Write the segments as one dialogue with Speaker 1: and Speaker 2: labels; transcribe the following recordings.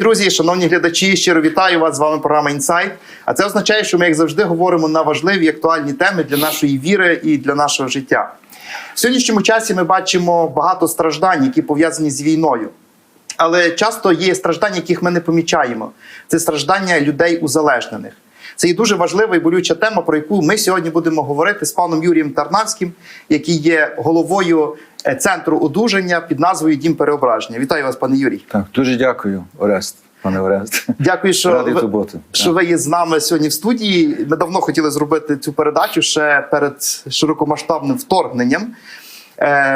Speaker 1: Друзі, шановні глядачі, щиро вітаю вас. З вами програма Інсайт. А це означає, що ми, як завжди, говоримо на важливі актуальні теми для нашої віри і для нашого життя. В сьогоднішньому часі ми бачимо багато страждань, які пов'язані з війною. Але часто є страждання, яких ми не помічаємо. Це страждання людей узалежнених. Це є дуже важлива і болюча тема, про яку ми сьогодні будемо говорити з паном Юрієм Тарнавським, який є головою центру одужання під назвою Дім переображення. Вітаю вас, пане Юрій.
Speaker 2: Так, дуже дякую, Орест, пане Орест.
Speaker 1: Дякую, що ви, що ви є з нами сьогодні в студії. Ми давно хотіли зробити цю передачу ще перед широкомасштабним вторгненням е,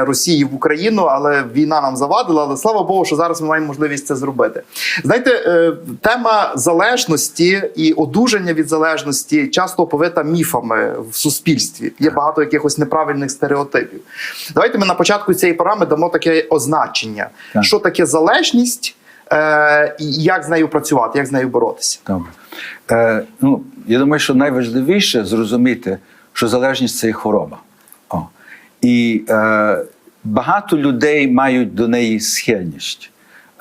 Speaker 1: Росії в Україну, але війна нам завадила. Але слава Богу, що зараз ми маємо можливість це зробити. Знаєте, е, тема залежності і одужання від залежності часто оповита міфами в суспільстві. Є багато якихось неправильних стереотипів. Давайте ми на початку цієї програми дамо таке означення,
Speaker 2: Так.
Speaker 1: що таке залежність. Е, і як з нею працювати, як з нею боротися?
Speaker 2: Добре. Е, ну, я думаю, що найважливіше зрозуміти, що залежність це є хвороба. І е, багато людей мають до неї схильність.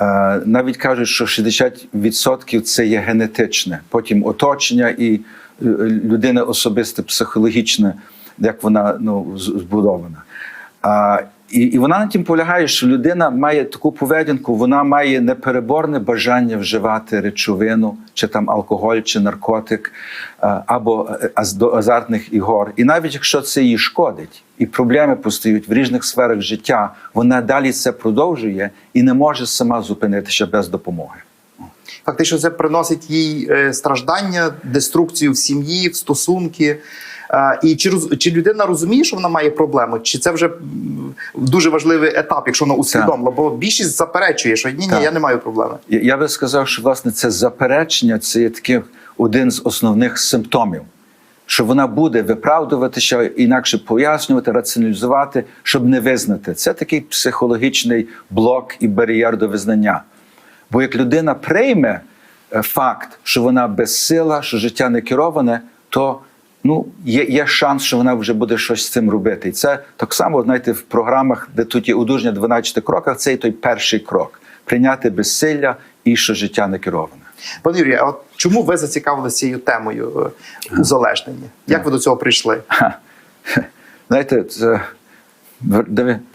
Speaker 2: Е, навіть кажуть, що 60% це є генетичне, потім оточення і е, людина особисте психологічне, як вона ну, збудована. А, і, і вона на тім полягає, що людина має таку поведінку, вона має непереборне бажання вживати речовину, чи там алкоголь, чи наркотик, або е, азартних ігор. І навіть якщо це їй шкодить, і проблеми постають в різних сферах життя, вона далі це продовжує і не може сама зупинитися без допомоги.
Speaker 1: Фактично, це приносить їй е, страждання, деструкцію в сім'ї, в стосунки. Е, І чи чи людина розуміє, що вона має проблему, чи це вже дуже важливий етап, якщо вона усвідомила? Бо більшість заперечує, що ні, ні, я не маю проблеми.
Speaker 2: Я- Я би сказав, що власне це заперечення це є такий один з основних симптомів, що вона буде виправдуватися, інакше пояснювати, раціоналізувати, щоб не визнати. Це такий психологічний блок і бар'єр до визнання. Бо як людина прийме е, факт, що вона безсила, що життя не кероване, то ну, є, є шанс, що вона вже буде щось з цим робити. І це так само, знаєте, в програмах, де тут є одужання 12 кроках, це і той перший крок прийняти безсилля і що життя не кероване.
Speaker 1: Пане Юрію, а от чому ви зацікавилися цією темою е, узалежнення? Як ви до цього прийшли?
Speaker 2: Знаєте, це,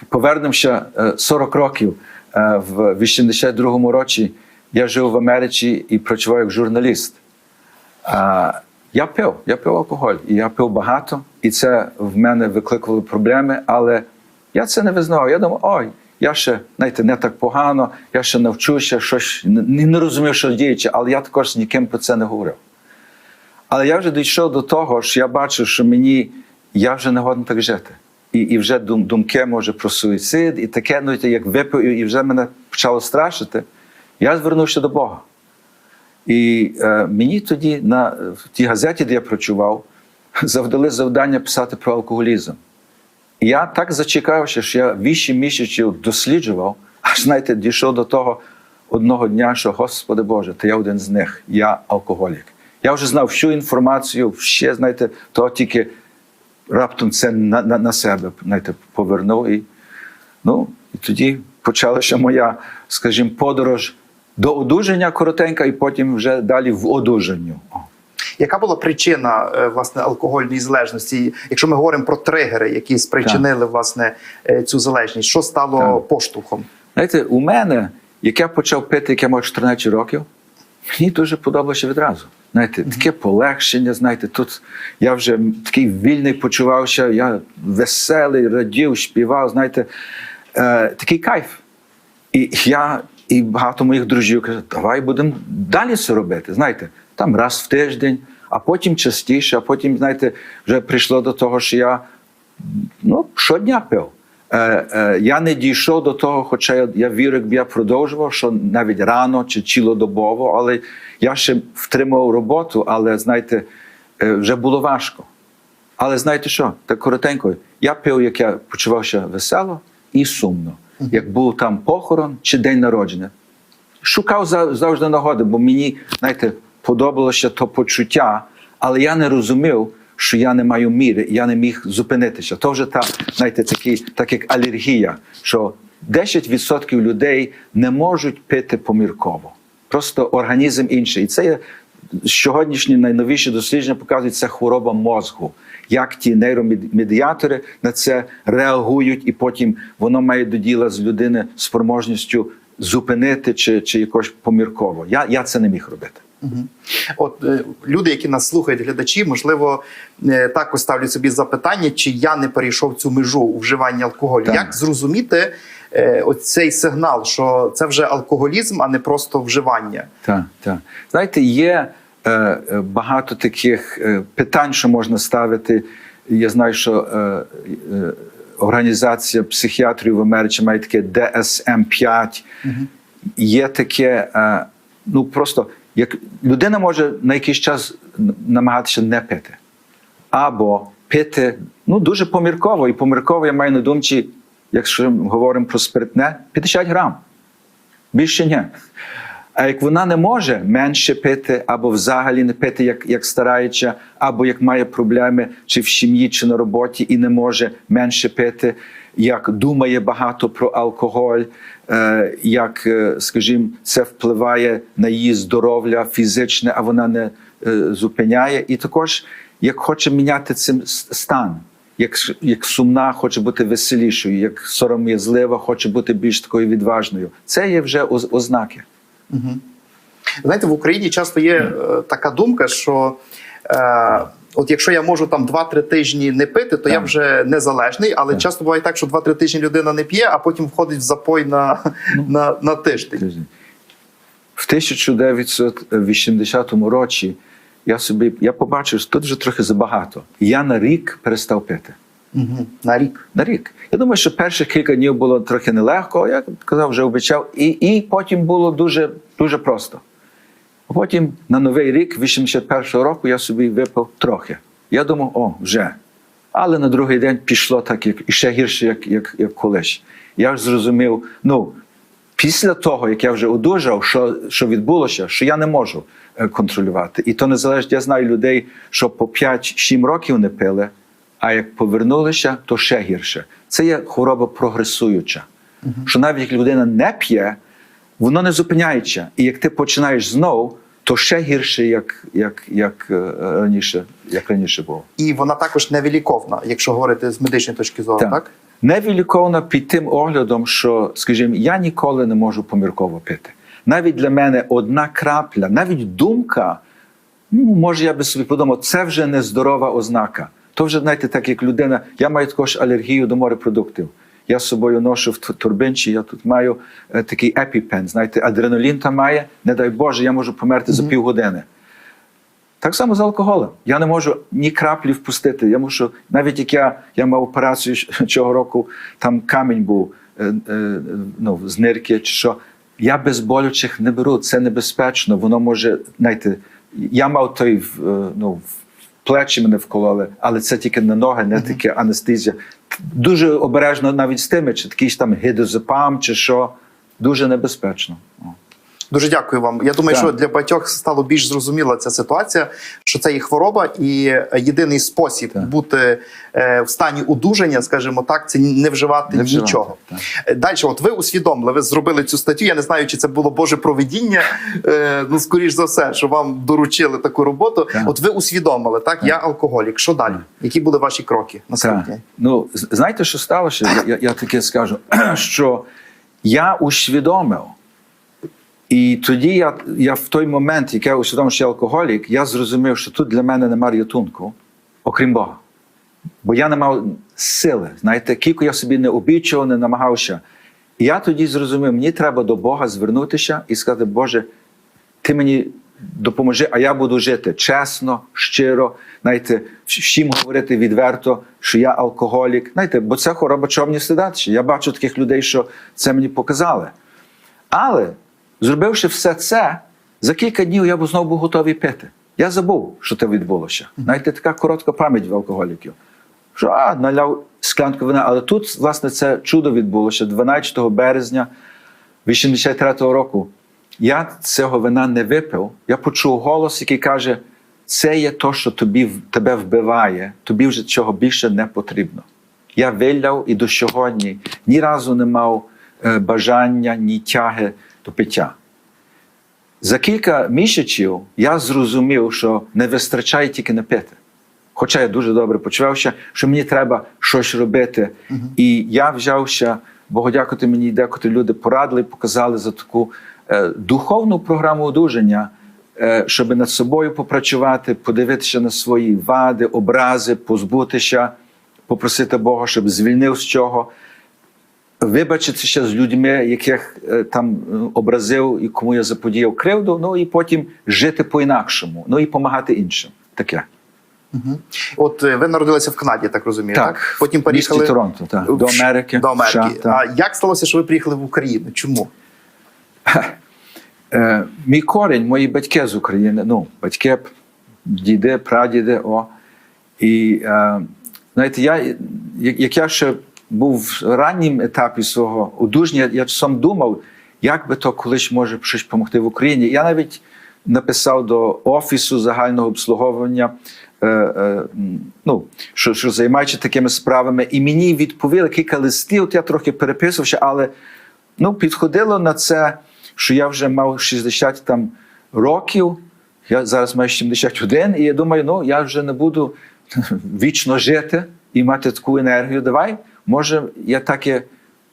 Speaker 2: повернемося е, 40 років е, в 82-му році. Я жив в Америці і працював як журналіст. Я пив, я пив алкоголь, і я пив багато, і це в мене викликувало проблеми, але я це не визнавав. Я думав, ой, я ще знаєте, не так погано, я ще навчуся, щось не, не розумів, що діється, але я також з ніким про це не говорив. Але я вже дійшов до того, що я бачу, що мені я вже не годен так жити. І, і вже дум, думки може про суїцид, і таке, ну як випив, і вже мене почало страшити. Я звернувся до Бога. І е, мені тоді на в тій газеті, де я працював, завдали завдання писати про алкоголізм. І я так зачекався, що я вісім місяців досліджував, аж знаєте, дійшов до того одного дня, що Господи Боже, то я один з них, я алкоголік. Я вже знав всю інформацію, ще, знаєте, то тільки раптом це на, на, на себе знаєте, повернув. І, ну, і тоді почалася моя, скажімо, подорож до одужання коротенька, і потім вже далі в одужанню.
Speaker 1: Яка була причина е, власне алкогольної залежності? Якщо ми говоримо про тригери, які спричинили власне е, цю залежність, що стало
Speaker 2: Так.
Speaker 1: поштовхом?
Speaker 2: Знаєте, у мене, як я почав пити, як я мав 14 років, мені дуже подобалося відразу. Знаєте, таке полегшення, знаєте, тут я вже такий вільний почувався, я веселий, радів, співав, знаєте, е, такий кайф. І я, і багато моїх друзів кажуть, давай будемо далі це робити. Знаєте, там раз в тиждень, а потім частіше, а потім, знаєте, вже прийшло до того, що я ну, щодня пив. Е, е, я не дійшов до того, хоча я, я вірю, якби я продовжував, що навіть рано чи цілодобово, але я ще втримав роботу, але знаєте, е, вже було важко. Але знаєте що? Так коротенько, я пив, як я почувався весело і сумно. Як був там похорон чи день народження. Шукав за- завжди нагоди, бо мені, знаєте, подобалося то почуття, але я не розумів, що я не маю міри, я не міг зупинитися. То вже та, знаєте, такий, так як алергія, що 10% людей не можуть пити помірково. Просто організм інший. І це є сьогоднішні найновіші дослідження показують, це хвороба мозку. Як ті нейромедіатори на це реагують, і потім воно має до діла з людини спроможністю зупинити чи, чи якось помірково. Я, я це не міг робити.
Speaker 1: От е, люди, які нас слухають, глядачі, можливо, е, також ставлять собі запитання, чи я не перейшов цю межу у вживанні алкоголю.
Speaker 2: Так.
Speaker 1: Як зрозуміти е, оцей сигнал, що це вже алкоголізм, а не просто вживання?
Speaker 2: Так, так. Знаєте, є багато таких е, питань, що можна ставити. Я знаю, що е, е, організація психіатрів в Америці має таке DSM-5. Є таке, е, ну просто як людина може на якийсь час намагатися не пити. Або пити ну, дуже помірково. І помірково я маю на думці, якщо ми говоримо про спиртне, 50 грам. Більше ні. А як вона не може менше пити, або взагалі не пити, як, як старається, або як має проблеми чи в сім'ї, чи на роботі, і не може менше пити, як думає багато про алкоголь, е, як, е, скажімо, це впливає на її здоров'я фізичне, а вона не е, зупиняє. І також як хоче міняти цим стан. Як, як сумна хоче бути веселішою, як сором'язлива хоче бути більш такою відважною. Це є вже оз- ознаки.
Speaker 1: Знаєте, в Україні часто є е, така думка, що е, от якщо я можу там 2-3 тижні не пити, то я вже незалежний. Але часто буває так, що 2-3 тижні людина не п'є, а потім входить в запой на, на, на тиждень.
Speaker 2: тиждень. В 1980 році я собі я побачив, що тут вже трохи забагато. Я на рік перестав пити.
Speaker 1: Угу. На рік.
Speaker 2: На рік. Я думаю, що перших кілька днів було трохи нелегко, я казав, вже обіцяв, і, і потім було дуже, дуже просто. А потім на новий рік, 81-го року, я собі випив трохи. Я думав, о, вже. Але на другий день пішло так, як ще гірше, як, як, як колись. Я ж зрозумів, ну, після того, як я вже одужав, що, що відбулося, що я не можу е, контролювати. І то не залежить, я знаю людей, що по 5-7 років не пили, а як повернулися, то ще гірше. Це є хвороба прогресуюча. Що навіть як людина не п'є, воно не зупиняється. І як ти починаєш знову, то ще гірше, як, як, як, е, раніше, як раніше було.
Speaker 1: І вона також невіліковна, якщо говорити з медичної точки зору, так?
Speaker 2: Так. Невіліковна під тим оглядом, що, скажімо, я ніколи не можу помірково пити. Навіть для мене одна крапля, навіть думка, ну, може, я би собі подумав, це вже не здорова ознака. То вже, знаєте, так як людина, я маю також алергію до морепродуктів. Я з собою ношу в ту- турбинці, я тут маю е, такий епіпен, знаєте, адреналін там має, не дай Боже, я можу померти за півгодини. Так само з алкоголем. Я не можу ні краплі впустити. Я мушу, навіть як я, я мав операцію цього року, там камінь був е, е, ну, з нирки чи що. Я безболючих не беру, це небезпечно. Воно може, знаєте, я мав той е, ну, плечі мене вкололи, але це тільки на ноги, не таке анестезія. Дуже обережно навіть з тими, чи такий ж там гідозепам, чи що. Дуже небезпечно.
Speaker 1: Дуже дякую вам. Я думаю,
Speaker 2: Так.
Speaker 1: що для багатьох стало більш зрозуміла ця ситуація, що це є хвороба, і е, єдиний спосіб
Speaker 2: Так.
Speaker 1: бути е, в стані одужання, скажімо так, це не вживати
Speaker 2: Не вживати,
Speaker 1: нічого.
Speaker 2: так.
Speaker 1: Е, Далі, от ви усвідомили, ви зробили цю статтю. Я не знаю, чи це було Боже провидіння. Е, ну, скоріш за все, що вам доручили таку роботу.
Speaker 2: Так.
Speaker 1: От ви усвідомили, так? Я алкоголік. Що далі? Які були ваші кроки наступні?
Speaker 2: Так. Ну, знаєте, що сталося? Я, я таке скажу, що я усвідомив. І тоді я, я в той момент, як я усвідомив, що я алкоголік, я зрозумів, що тут для мене немає рятунку, окрім Бога. Бо я не мав сили. Знаєте, кілько я собі не обічував, не намагався. І я тоді зрозумів, мені треба до Бога звернутися і сказати, Боже, ти мені допоможи, а я буду жити чесно, щиро, знаєте, всім говорити відверто, що я алкоголік. Знаєте, бо це хвороба чого мені стидатися. Я бачу таких людей, що це мені показали. Але зробивши все це, за кілька днів я був знову був готовий пити. Я забув, що це відбулося. Знаєте, така коротка пам'ять в алкоголіків. Що а, наляв склянку вина. Але тут, власне, це чудо відбулося 12 березня 83-го року. Я цього вина не випив. Я почув голос, який каже: це є то, що тобі тебе вбиває, тобі вже цього більше не потрібно. Я виляв і до сьогодні ні разу не мав е, бажання, ні тяги до пиття. За кілька місяців я зрозумів, що не вистачає тільки напити. Хоча я дуже добре почувався, що мені треба щось робити. І я взявся, Богу дякувати мені, декотрі люди порадили, показали за таку е, духовну програму одужання, е, щоб над собою попрацювати, подивитися на свої вади, образи, позбутися, попросити Бога, щоб звільнив з чого вибачитися з людьми, яких е, там е, образив і кому я заподіяв кривду, ну і потім жити по-інакшому, ну і допомагати іншим. Таке.
Speaker 1: От е, ви народилися в Канаді, так розумію. Так,
Speaker 2: Так,
Speaker 1: потім
Speaker 2: місті Торонто, так, до Америки,
Speaker 1: До Америки.
Speaker 2: США, так.
Speaker 1: а як сталося, що ви приїхали в Україну? Чому?
Speaker 2: Мій корінь, мої батьки з України, ну, батьки, діди, прадіди, о. І знаєте, я, як я ще був в раннім етапі свого одужання, я сам думав, як би то колись може щось допомогти в Україні. Я навіть написав до Офісу загального обслуговування, е, е, ну, що, що займаючи такими справами, і мені відповіли кілька листів, от я трохи переписувався, але ну, підходило на це, що я вже мав 60 там, років, я зараз маю 71, і я думаю, ну я вже не буду вічно жити і мати таку енергію. Давай, може, я так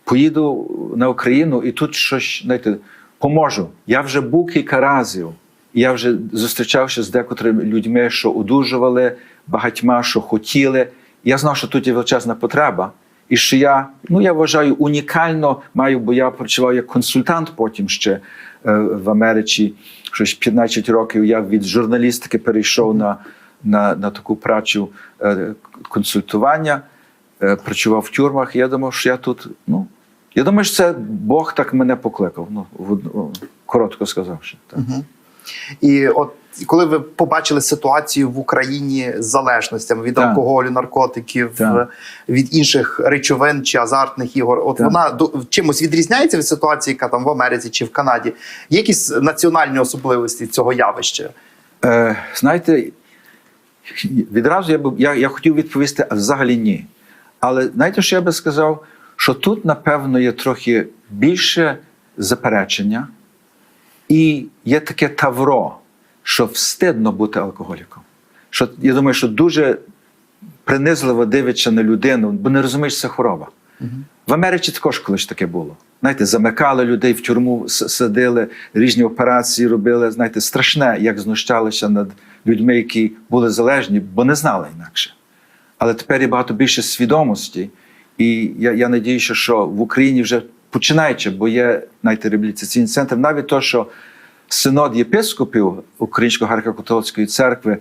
Speaker 2: поїду на Україну і тут щось знаєте, поможу. Я вже був кілька разів. Я вже зустрічався з декотрими людьми, що одужували, багатьма, що хотіли. Я знав, що тут є величезна потреба. І що я, ну я вважаю, унікально маю, бо я працював як консультант потім ще е, в Америці. Щось 15 років я від журналістики перейшов на, на, на таку працю е, консультування, працював в тюрмах. Я думав, що я тут, ну, я думаю, що це Бог так мене покликав. Ну, коротко сказавши. Так.
Speaker 1: І от коли ви побачили ситуацію в Україні з залежностями від
Speaker 2: Так.
Speaker 1: алкоголю, наркотиків,
Speaker 2: Так.
Speaker 1: від інших речовин чи азартних ігор, от
Speaker 2: Так.
Speaker 1: вона до- чимось відрізняється від ситуації, яка там в Америці чи в Канаді? Є якісь національні особливості цього явища?
Speaker 2: Е, знаєте, відразу я, б, я, я хотів відповісти, а взагалі ні. Але знаєте, що я би сказав? Що тут, напевно, є трохи більше заперечення, і є таке тавро, що встидно бути алкоголіком. Що, я думаю, що дуже принизливо дивиться на людину, бо не розумієш, це хвороба. В Америці також колись таке було. Знаєте, замикали людей в тюрму, садили, різні операції робили. Знаєте, страшне, як знущалися над людьми, які були залежні, бо не знали інакше. Але тепер є багато більше свідомості. І я, я надіюся, що в Україні вже починаючи, бо є знаєте, реабілітаційний центр, навіть то, що синод єпископів Української греко-католицької церкви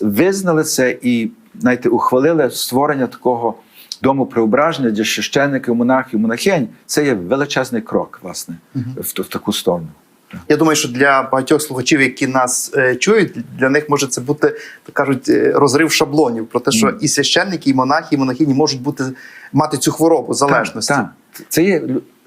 Speaker 2: визнали це і знаєте, ухвалили створення такого дому преображення для священників, монахів, монахинь. Це є величезний крок, власне, в, ту- в таку сторону.
Speaker 1: Я думаю, що для багатьох слухачів, які нас е, чують, для них може це бути так кажуть е, розрив шаблонів про те, що і священники, і монахи, і монахині можуть бути мати цю хворобу залежності.
Speaker 2: Так, так. Це є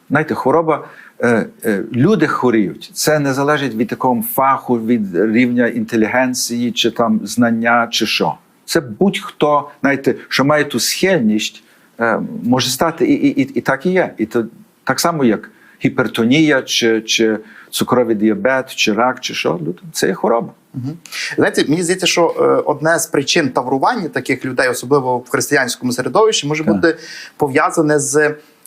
Speaker 2: знаєте, хвороба. е, е, Люди хворіють. Це не залежить від такого фаху, від рівня інтелігенції, чи там знання, чи що. Це будь-хто, знаєте, що має ту схильність, е, може стати, і, і, і, і так і є. І то так само, як гіпертонія, чи, чи цукровий діабет, чи рак, чи що. Це є хвороба.
Speaker 1: Знаєте, мені здається, що е, одне з причин таврування таких людей, особливо в християнському середовищі, може
Speaker 2: Так.
Speaker 1: бути пов'язане з.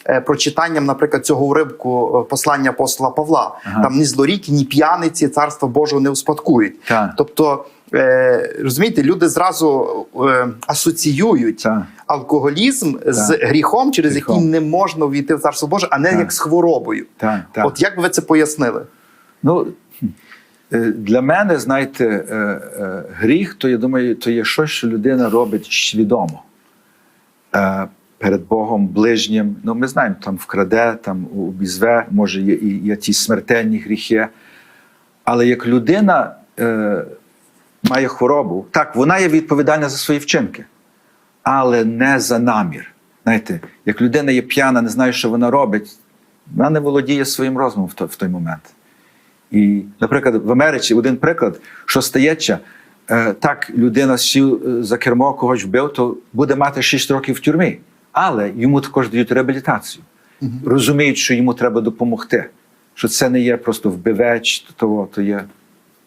Speaker 1: е, Прочитанням, наприклад, цього уривку е, послання апостола Павла,
Speaker 2: Ага.
Speaker 1: там ні злоріки, ні п'яниці царства Божого не успадкують.
Speaker 2: Так.
Speaker 1: Тобто, е, розумієте, люди зразу е, асоціюють
Speaker 2: Так.
Speaker 1: Алкоголізм з гріхом, через
Speaker 2: Гріхом.
Speaker 1: який не можна увійти в царство Боже, а не
Speaker 2: Так.
Speaker 1: як з хворобою.
Speaker 2: Так, так.
Speaker 1: От як би ви це пояснили?
Speaker 2: Ну, е, для мене, знаєте, е, е, гріх, то я думаю, то є щось, що людина робить свідомо перед Богом, ближнім. Ну, ми знаємо, там вкраде, там обізве, може, є, і є ті смертельні гріхи. Але як людина е, має хворобу, так, вона є відповідальна за свої вчинки, але не за намір. Знаєте, як людина є п'яна, не знає, що вона робить, вона не володіє своїм розумом в той, в той момент. І, наприклад, в Америці один приклад, що стається, е, так, людина сів е, за кермо, когось вбив, то буде мати 6 років в тюрмі. Але йому також дають реабілітацію. Розуміють, що йому треба допомогти, що це не є просто вбивеч, то, то є.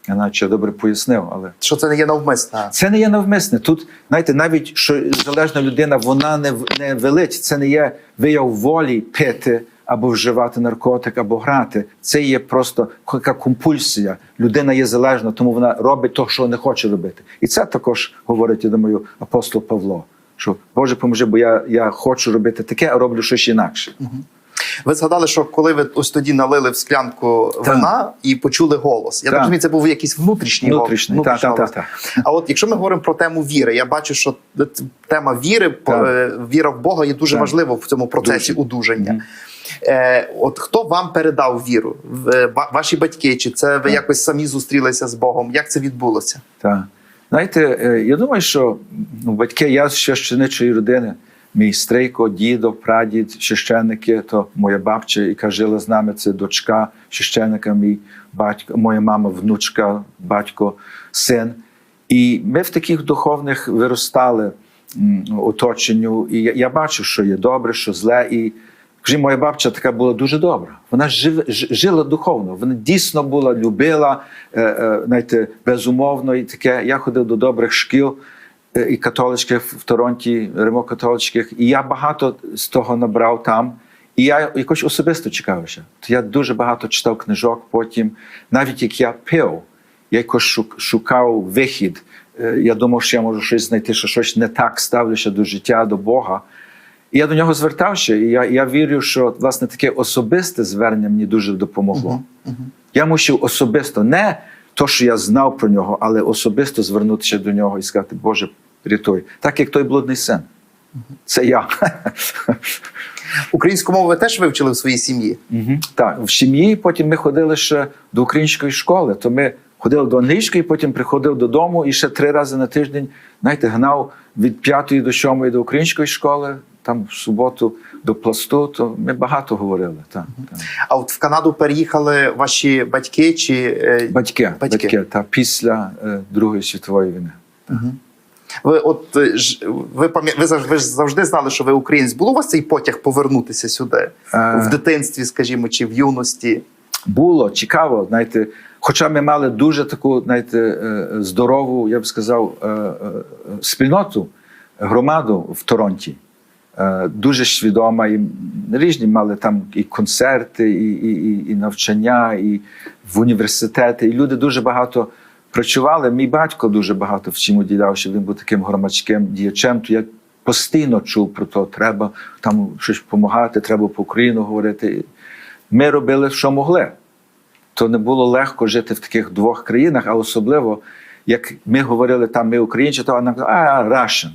Speaker 2: Я наче добре пояснив, але
Speaker 1: Що це не є навмисне?
Speaker 2: це не є навмисне. Тут, знаєте, навіть що залежна людина, вона не, не велить. Це не є вияв волі пити або вживати наркотик, або грати. Це є просто така компульсія. Людина є залежна, тому вона робить те, що не хоче робити. І це також говорить, я думаю, апостол Павло. Що Боже поможи, бо я, я хочу робити таке, а роблю щось інакше.
Speaker 1: Ви згадали, що коли ви ось тоді налили в склянку
Speaker 2: Так.
Speaker 1: вина і почули голос. Я так розумію, це був якийсь внутрішній, голос,
Speaker 2: Внутрішній, так, так,
Speaker 1: голос.
Speaker 2: так,
Speaker 1: А от якщо ми говоримо про тему віри, я бачу, що тема віри,
Speaker 2: Так.
Speaker 1: е, віра в Бога є дуже важлива в цьому процесі
Speaker 2: Дуже.
Speaker 1: одужання. Е, от хто вам передав віру? Е, ва- Ваші батьки? Чи це ви
Speaker 2: Так.
Speaker 1: якось самі зустрілися з Богом? Як це відбулося?
Speaker 2: Так. Знаєте, е, я думаю, що ну, батьки, я з священичої родини, мій стрейко, дідо, прадід, священники, то моя бабця, яка жила з нами, це дочка священника, мій батько, моя мама, внучка, батько, син. І ми в таких духовних виростали оточенню. І я, я бачу, що є добре, що зле. І Скажімо, моя бабця така була дуже добра. Вона жив, жила духовно. Вона дійсно була, любила, е, е, знаєте, безумовно і таке. Я ходив до добрих шкіл і католицьких в Торонті, римокатолицьких, і я багато з того набрав там. І я якось особисто. То я дуже багато читав книжок потім, навіть як я пив, я якось шукав вихід. Е, Я думав, що я можу щось знайти, що щось не так ставлюся до життя, до Бога. І я до нього звертався, і я, я вірю, що власне таке особисте звернення мені дуже допомогло. Я мусив особисто, не то, що я знав про нього, але особисто звернутися до нього і сказати, Боже, рятуй. Так як той блудний син. Це я.
Speaker 1: Українську мову ви теж вивчили в своїй сім'ї?
Speaker 2: Так, в сім'ї потім ми ходили ще до української школи. То ми ходили до англійської, потім приходив додому і ще три рази на тиждень, знаєте, гнав від п'ятої до сьомої до української школи, там в суботу до пласту. То ми багато говорили. Так, так.
Speaker 1: А от в Канаду переїхали ваші батьки чи е,
Speaker 2: Батьки,
Speaker 1: Батьки.
Speaker 2: батьки, та, після е, Другої світової війни.
Speaker 1: Ви от е, ви пам'я... ви завжди, ви завжди знали, що ви українець. Було у вас цей потяг повернутися сюди
Speaker 2: Е.
Speaker 1: в дитинстві, скажімо, чи в юності?
Speaker 2: Було цікаво, знаєте. Хоча ми мали дуже таку, знаєте, е, здорову, я б сказав, спільноту, громаду в Торонті. Дуже свідома, і різні мали там і концерти, і, і, і навчання, і в університети. І люди дуже багато працювали. Мій батько дуже багато в чим уділяв, що він був таким громадським діячем. То я постійно чув про те, треба там щось допомагати, треба по Україну говорити. Ми робили, що могли то не було легко жити в таких двох країнах, а особливо, як ми говорили там, ми українці, то вона казала, а Russian.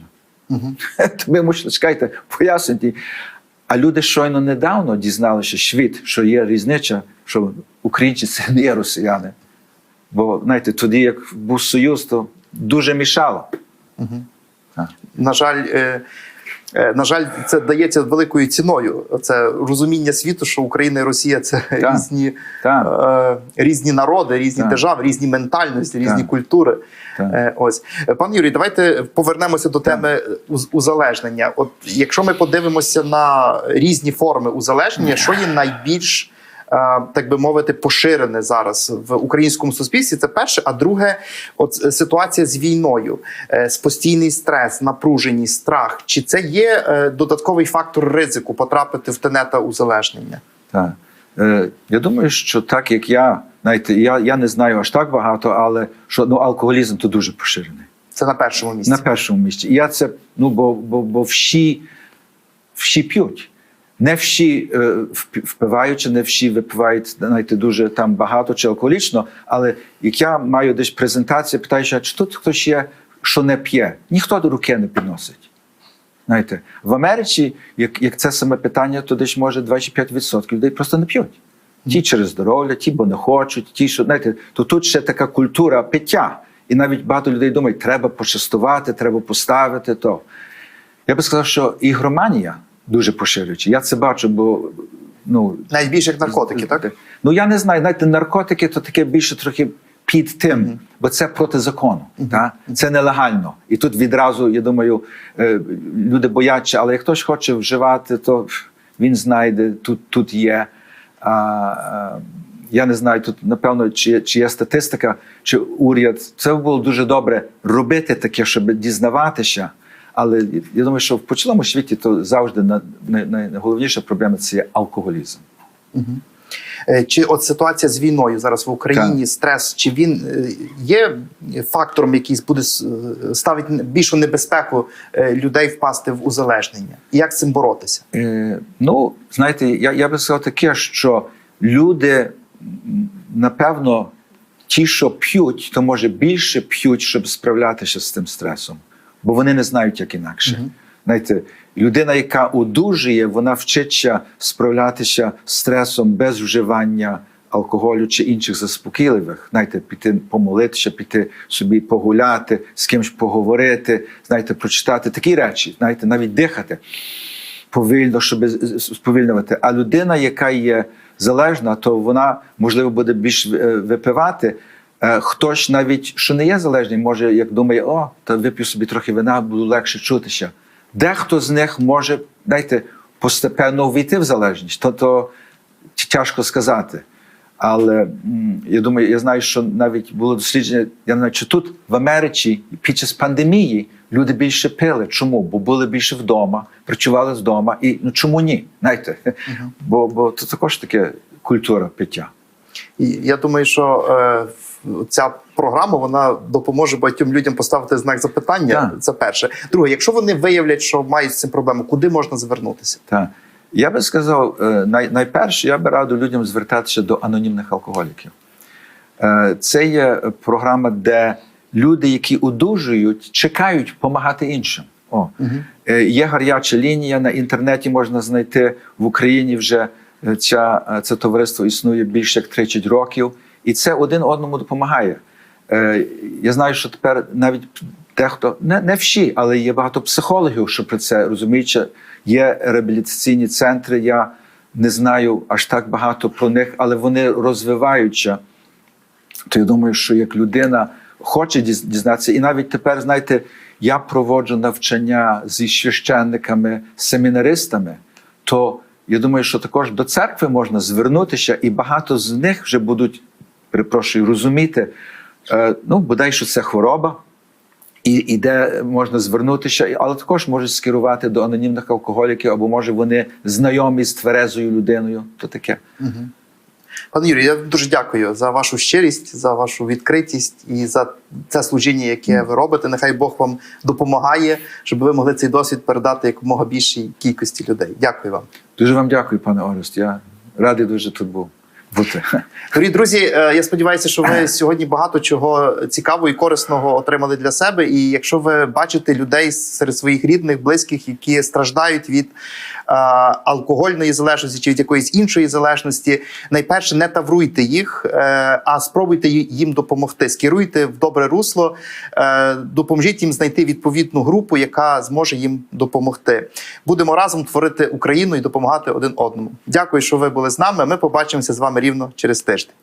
Speaker 2: То ми мусили чекайте, пояснити. А люди щойно недавно дізналися світ, що є різниця, що українці це не є росіяни. Бо знаєте, тоді, як був союз, то дуже мішало. Так.
Speaker 1: На жаль, е, е, на жаль, це дається великою ціною. Це розуміння світу, що Україна і Росія це різні,
Speaker 2: Так.
Speaker 1: е, різні народи, різні
Speaker 2: Так.
Speaker 1: держави, різні ментальності, різні
Speaker 2: Так.
Speaker 1: культури.
Speaker 2: Так.
Speaker 1: Е, ось пан Юрій, давайте повернемося до теми уз- узалежнення. От якщо ми подивимося на різні форми узалежнення, що є найбільш так би мовити, поширене зараз в українському суспільстві. Це перше. А друге, от е, ситуація з війною, е, з постійний стрес, напруженість, страх. Чи це є е, додатковий фактор ризику потрапити в тенета узалежнення?
Speaker 2: Так. Е, я думаю, що так як я, знаєте, я, я не знаю аж так багато, але що ну, алкоголізм то дуже поширений.
Speaker 1: Це на першому місці.
Speaker 2: На першому місці. І я це, ну, бо, бо, бо всі, всі п'ють. Не всі е, вп- впиваючи, не всі випивають знаєте, дуже там багато чи алкоголічно, але як я маю десь презентацію, питаю, а чи тут хтось є, що не п'є? Ніхто до руки не підносить. Знаєте, в Америці, як, як це саме питання, то десь може 25% людей просто не п'ють. Ті через здоров'я, ті, бо не хочуть, ті, що знаєте, то тут ще така культура пиття. І навіть багато людей думають, треба почастувати, треба поставити то. Я би сказав, що ігроманія дуже поширююча. Я це бачу, бо ну,
Speaker 1: Навіть більше як наркотики, так?
Speaker 2: Ну я не знаю, знаєте, наркотики то таке більше трохи під тим, бо це проти закону. Та? Це нелегально. І тут відразу, я думаю, е, люди бояться, але як хтось хоче вживати, то він знайде, тут, тут є. А, а, я не знаю, тут напевно, чи, чи є статистика, чи уряд. Це було дуже добре робити таке, щоб дізнаватися. Але я думаю, що в початому світі то завжди на- най- най- найголовніша проблема це є алкоголізм.
Speaker 1: Е, Чи от ситуація з війною зараз в Україні, стрес, чи він е, є фактором, який буде е, ставить більшу небезпеку людей впасти в узалежнення? І як з цим боротися?
Speaker 2: Е, ну, знаєте, я, я би сказав таке, що люди, напевно, ті, що п'ють, то може більше п'ють, щоб справлятися з тим стресом, бо вони не знають, як інакше. Знаєте, людина, яка одужує, вона вчиться справлятися з стресом без вживання алкоголю чи інших заспокійливих. Знаєте, піти помолитися, піти собі погуляти, з кимось поговорити, знаєте, прочитати такі речі, знаєте, навіть дихати повільно, щоб сповільнювати. А людина, яка є залежна, то вона можливо буде більш е, випивати. Е, Хтось навіть що не є залежний, може, як думає, о, та вип'ю собі трохи вина, буду легше чутися. Дехто з них може, знаєте, постепенно війти в залежність. То, то тяжко сказати. Але я думаю, я знаю, що навіть було дослідження, я не знаю, чи тут в Америці під час пандемії люди більше пили. Чому? Бо були більше вдома, працювали з дома. І ну чому ні? Знаєте, бо, бо це також таке культура пиття.
Speaker 1: І я думаю, що е, ця програма вона допоможе багатьом людям поставити знак запитання.
Speaker 2: Так.
Speaker 1: Це перше. Друге, якщо вони виявлять, що мають з цим проблему, куди можна звернутися?
Speaker 2: Та. Я би сказав, е, най, найперше, я би радив людям звертатися до анонімних алкоголіків. Е, Це є програма, де люди, які одужують, чекають допомагати іншим. О. Е, Є гаряча лінія на інтернеті можна знайти в Україні вже ця, це товариство існує більше як 30 років, і це один одному допомагає. Е, Я знаю, що тепер навіть дехто, не, не всі, але є багато психологів, що про це розуміють. Є реабілітаційні центри. Я не знаю аж так багато про них, але вони розвиваються то я думаю, що як людина хоче дізнатися, і навіть тепер, знаєте, я проводжу навчання зі священниками, семінаристами, то я думаю, що також до церкви можна звернутися, і багато з них вже будуть, перепрошую, розуміти, е, ну, бодай, що це хвороба. І, і де можна звернутися, але також можуть скерувати до анонімних алкоголіків, або може вони знайомі з тверезою людиною. То таке.
Speaker 1: Пане Юрію, я дуже дякую за вашу щирість, за вашу відкритість і за це служіння, яке ви робите. Нехай Бог вам допомагає, щоб ви могли цей досвід передати якомога більшій кількості людей. Дякую вам.
Speaker 2: Дуже вам дякую, пане Орест. Я радий дуже тут був бути.
Speaker 1: Дорогі друзі, е, я сподіваюся, що ви сьогодні багато чого цікавого і корисного отримали для себе. І якщо ви бачите людей серед своїх рідних, близьких, які страждають від алкогольної залежності чи від якоїсь іншої залежності, найперше не тавруйте їх, е, а спробуйте їм допомогти. Скеруйте в добре русло, е, допоможіть їм знайти відповідну групу, яка зможе їм допомогти. Будемо разом творити Україну і допомагати один одному. Дякую, що ви були з нами. Ми побачимося з вами рівно через тиждень.